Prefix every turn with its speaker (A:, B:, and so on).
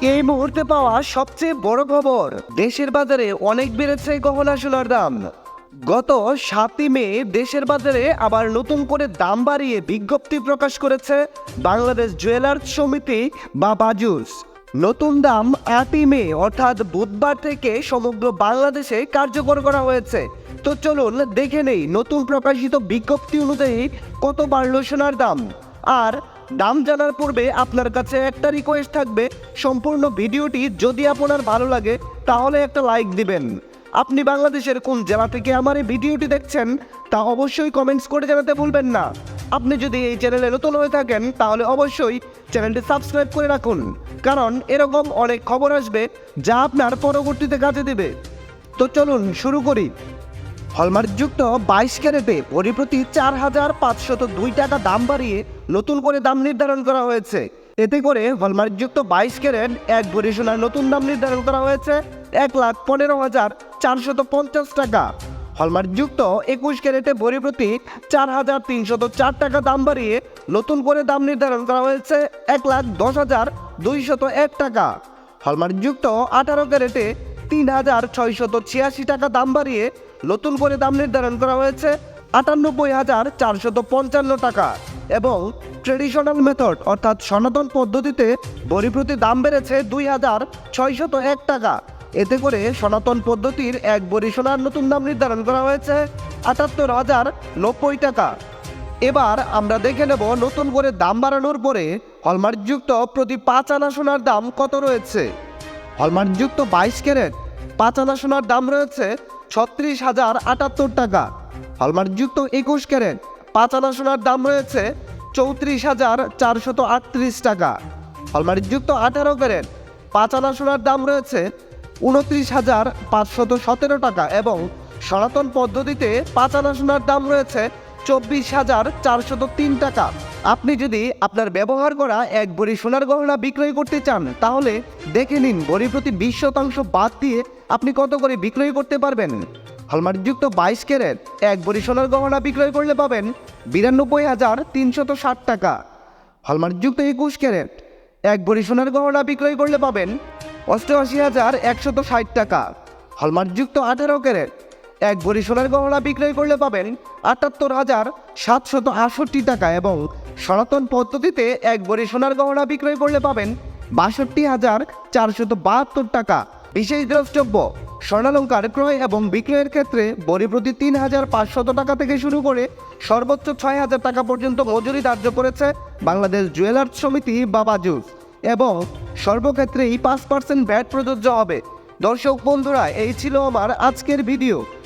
A: এই মুহূর্তে পাওয়া সবচেয়ে বড় খবর, দেশের বাজারে অনেক বেড়েছে গহনা সোনার দাম। গত সাতই মে দেশের বাজারে আবার নতুন করে দাম বাড়িয়ে বিজ্ঞপ্তি প্রকাশ করেছে বাংলাদেশ জুয়েলার্স সমিতি বা বাজুস নতুন দাম আটই মে, অর্থাৎ বুধবার থেকে সমগ্র বাংলাদেশে কার্যকর করা হয়েছে। তো চলুন দেখে নেই নতুন প্রকাশিত বিজ্ঞপ্তি অনুযায়ী কত বাড়লো সোনার দাম। আর দাম জানার পূর্বে আপনার কাছে একটা রিকোয়েস্ট থাকবে। সম্পূর্ণ ভিডিওটি যদি আপনার ভালো লাগে, তাহলে একটা লাইক দিবেন। আপনি বাংলাদেশের কোন জেলা থেকে আমার এই ভিডিওটি দেখছেন, তা অবশ্যই কমেন্টস করে জানাতে ভুলবেন না। আপনি যদি এই চ্যানেলে নতুন হয়ে থাকেন, তাহলে অবশ্যই চ্যানেলটি সাবস্ক্রাইব করে রাখুন। কারণ এরকম অনেক খবর আসবে, যা আপনার পরবর্তীতে কাজে দেবে। তো চলুন শুরু করি। হলমার্কযুক্ত বাইশ ক্যারেটে পরিপ্রতি চার হাজার পাঁচশত দুই টাকা দাম বাড়িয়ে নতুন করে দাম নির্ধারণ করা হয়েছে। এতে করে হলমার্কযুক্ত বাইশ ক্যারেট এক ভরি সোনার নতুন দাম নির্ধারণ করা হয়েছে এক লাখ পনেরো হাজার চারশত পঞ্চাশ টাকা। হলমার্কযুক্ত একুশ ক্যারেটে ভরি প্রতি চার হাজার তিনশত চার টাকা দাম বাড়িয়ে নতুন করে দাম নির্ধারণ করা হয়েছে এক লাখ দশ হাজার দুইশত এক টাকা। হলমার্কযুক্ত আঠারো ক্যারেটে তিন হাজার ছয়শত ছিয়াশি টাকা দাম বাড়িয়ে নতুন করে দাম নির্ধারণ করা হয়েছে আটানব্বই হাজার চারশত পঞ্চান্ন টাকা এবং ট্রেডিশনাল মেথড অর্থাৎ সনাতন পদ্ধতিতে বড়ি প্রতি দাম বেড়েছে দুই হাজার ছয়শত এক টাকা। এতে করে সনাতন পদ্ধতির এক বড়ি সোনার নতুন দাম নির্ধারণ করা হয়েছে আটাত্তর হাজার নব্বই টাকা। এবার আমরা দেখে নেব নতুন করে দাম বাড়ানোর পরে হলমার্কযুক্ত প্রতি পাঁচ আনা সোনার দাম কত রয়েছে? হলমার্কযুক্ত বাইশ ক্যারেট পাঁচ আনা সোনার দাম রয়েছে ছত্রিশ হাজার আটাত্তর টাকা। হলমার্কযুক্ত একুশ ক্যারেট। পাঁচ আনা সোনার দাম রয়েছে চৌত্রিশ হাজার চারশত আটত্রিশ টাকা। হলমার্কযুক্ত আঠারো ক্যারেট। পাঁচ আনা সোনার দাম রয়েছে উনত্রিশ হাজার পাঁচশত সতেরো টাকা এবং সনাতন পদ্ধতিতে পাঁচ আনা সোনার দাম রয়েছে চব্বিশ হাজার চারশত তিন টাকা। আপনি যদি আপনার ব্যবহার করা এক বড়ি সোনার গহনা বিক্রয় করতে চান, তাহলে দেখে নিন বড়ি প্রতি বিশ শতাংশ বাদ দিয়ে আপনি কত করে বিক্রয় করতে পারবেন। হলমার্কযুক্ত বাইশ ক্যারেট এক বড়ি সোনার গহনা বিক্রয় করলে পাবেন বিরানব্বই হাজার তিনশত ষাট টাকা। হলমার্কযুক্ত একুশ ক্যারেট এক বড়ি সোনার গহনা বিক্রয় করলে পাবেন অষ্টআশি হাজার একশত ষাট টাকা। হলমার্কযুক্ত আঠারো ক্যারেট এক ভরি সোনার গহনা বিক্রয় করলে পাবেন আটাত্তর হাজার সাতশত আটষট্টি টাকা এবং সনাতন পদ্ধতিতে এক ভরি সোনার গহনা বিক্রয় করলে পাবেন বাষট্টি হাজার চারশত বাহাত্তর টাকা। বিশেষ দ্রষ্টব্য, স্বর্ণালঙ্কার ক্রয় এবং বিক্রয়ের ক্ষেত্রে বড়ি প্রতি তিন হাজার পাঁচশত টাকা থেকে শুরু করে সর্বোচ্চ ছয় হাজার টাকা পর্যন্ত মজুরি ধার্য করেছে বাংলাদেশ জুয়েলার্স সমিতি বা বাজুস এবং সর্বক্ষেত্রেই পাঁচ পার্সেন্ট ব্যাট প্রযোজ্য হবে। দর্শক বন্ধুরা, এই ছিল আমার আজকের ভিডিও।